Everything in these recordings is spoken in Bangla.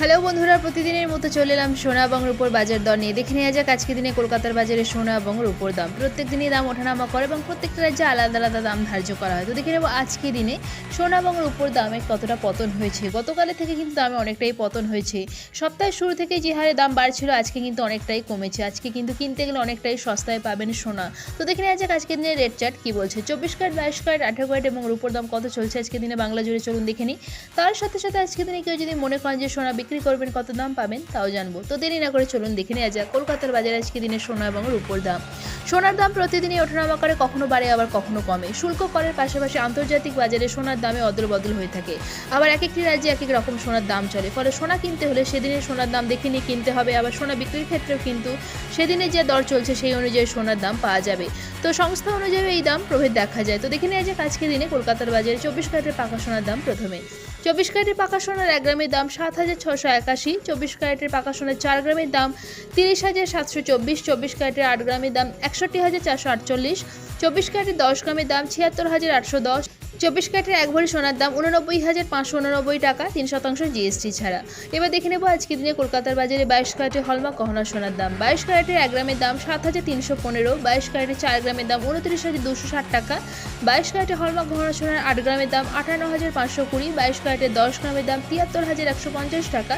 হ্যালো বন্ধুরা, প্রতিদিনের মতো চলে এলাম সোনা এবং রূপোর বাজার দর নিয়ে। দেখে নেওয়া যাক আজকে দিনে কলকাতার বাজারে সোনা এবং রূপোর দাম। প্রত্যেক দিনই দাম ওঠানামা করে এবং প্রত্যেকটা রাজ্যে আলাদা আলাদা দাম ধার্য করা হয়। তো দেখে নেব আজকে দিনে সোনা এবং রূপোর দামে কতটা পতন হয়েছে। গতকালের থেকে কিন্তু দামে অনেকটাই পতন হয়েছে। সপ্তাহের শুরু থেকে যে হারে দাম বাড়ছিল, আজকে কিন্তু অনেকটাই কমেছে। আজকে কিন্তু কিনতে গেলে অনেকটাই সস্তায় পাবেন সোনা। তো দেখে নেওয়া যাক আজকে দিনের রেট চার্ট কী বলছে। চব্বিশ ক্যারেট, বাইশ ক্যারেট, আঠারো ক্যারেট এবং রূপোর দাম কত চলছে আজকে দিনে বাংলা জুড়ে চলুন দেখে নিই। তার সাথে সাথে আজকে দিনে কেউ যদি মনে করেন যে সোনা বিক্রি করবেন, কত দাম পাবেন তাও জানব। তো দেরি না করে চলুন দেখে নেওয়া যাক। কলকাতার বাজারে আজকে দিনের সোনা এবং রূপোর দাম। সোনার দাম প্রতিদিনই ওঠানামা করে, কখনো বাড়ে, আবার কখনো কমে। শুল্ক করের পাশাপাশি আন্তর্জাতিক বাজারে সোনার দামে অদল বদল হয়ে থাকে। আবার এক একটি রাজ্যে এক এক রকম সোনার দাম চলে। ফলে সোনা কিনতে হলে সেদিনের সোনার দাম দেখে নিয়ে কিনতে হবে, আবার সোনা বিক্রির ক্ষেত্রেও কিন্তু সেদিনে যে দর চলছে সেই অনুযায়ী সোনার দাম পাওয়া যাবে। তো সংস্থা অনুযায়ী এই দাম প্রভেদ দেখা যায়। তো দেখে নেওয়া যাক আজকে দিনে কলকাতার বাজারে চব্বিশ ক্যারেটের পাকা সোনার দাম প্রথমে। চব্বিশ ক্যারেটের পাকা সোনার এক গ্রামের দাম সাত হাজার ছশো একাশি। চব্বিশ ক্যারেটের পাকা সোনার চার গ্রামের দাম তিরিশ হাজার সাতশো চব্বিশ। চব্বিশ ক্যারেটের আট গ্রামের দাম একষট্টি হাজার চারশো আটচল্লিশ, চব্বিশ ক্যারেটের দশ গ্রামের দাম ছিয়াত্তর হাজার আটশো দশ, চব্বিশ ক্যারেটের এক ভরি সোনার দাম উননব্বই হাজার পাঁচশো উননব্বই টাকা, তিন শতাংশ জিএসটি ছাড়া। এবার দেখে নেব আজকে দিনে কলকাতার বাজারে বাইশ ক্যারেটের হলমার্ক গহনা সোনার দাম। বাইশ ক্যারেটের এক গ্রামের দাম সাত হাজার তিনশো পনেরো, বাইশ ক্যারেটের চার গ্রামের দাম উনত্রিশ হাজার দুশো ষাট টাকা, বাইশ ক্যারেটের হলমার্ক গহনা সোনার আট গ্রামের দাম আটান্ন হাজার পাঁচশো কুড়ি, বাইশ ক্যারেটের দশ গ্রামের দাম তিয়াত্তর হাজার একশো পঞ্চাশ টাকা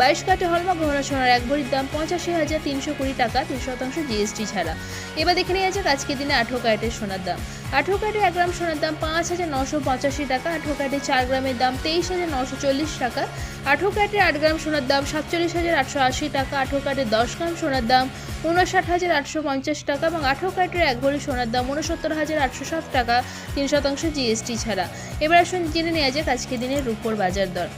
বাইশ কাটে হলমার্ক গহনা সোনার এক ভরির দাম পঁচাশি হাজার তিনশো কুড়ি টাকা তিন শতাংশ জিএসটি ছাড়া। এবার দেখে নেওয়া যাক আজকের দিনে আঠেরো ক্যারেটের সোনার দাম। আঠেরো ক্যারেটের এক গ্রাম সোনার দাম পাঁচ হাজার নশো পঁচাশি টাকা, আঠেরো ক্যারেটের চার গ্রামের দাম তেইশ হাজার নশো চল্লিশ টাকা। আঠেরো ক্যারেটের আট গ্রাম সোনার দাম সাতচল্লিশ হাজার আটশো আশি টাকা, আঠেরো ক্যারেটের দশ গ্রাম সোনার দাম উনষাট হাজার আটশো পঞ্চাশ টাকা এবং আঠেরো ক্যারেটের এক ভরি সোনার দাম উনসত্তর হাজার আটশো সাত টাকা, তিন শতাংশ জিএসটি ছাড়া। এবার আসুন জেনে নেওয়া যাক আজকের দিনের রূপোর বাজার দর।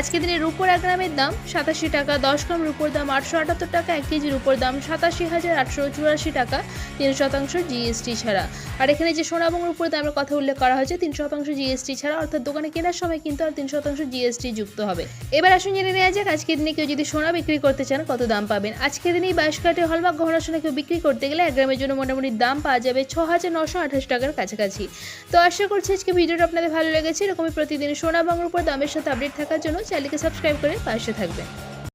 আজকে দিনে রুপোর এক গ্রামের দাম সাতাশি টাকা, দশ গ্রাম রুপোর দাম আটশো আটাত্তর টাকা, এক কেজি রুপোর দাম সাতাশি হাজার আটশো চুরাশি টাকা, তিন শতাংশ জিএসটি ছাড়া। আর এখানে যে সোনা এবং রুপোর দামের কথা উল্লেখ করা হয়েছে, তিন শতাংশ জিএসটি ছাড়া, অর্থাৎ দোকানে কেনার সময় কিন্তু আর তিন শতাংশ জিএসটি যুক্ত হবে। এবার আসুন জেনে নেওয়া যাক, আজকের দিনে কেউ যদি সোনা বিক্রি করতে চান, কত দাম পাবেন? আজকের দিনে বাইশ কাটের হলমার্ক গহনা সোনা কেউ বিক্রি করতে গেলে এক গ্রামের জন্য মোটামুটি দাম পাওয়া যাবে ছ হাজার নশো আঠাশ টাকার কাছাকাছি। তো আশা করছি আজকে ভিডিওটা আপনাদের ভালো লেগেছে। এরকমই প্রতিদিন সোনা এবং রূপোর দামের সাথে আপডেট থাকার জন্য চ্যানেলকে সাবস্ক্রাইব করে পাশে থাকবেন।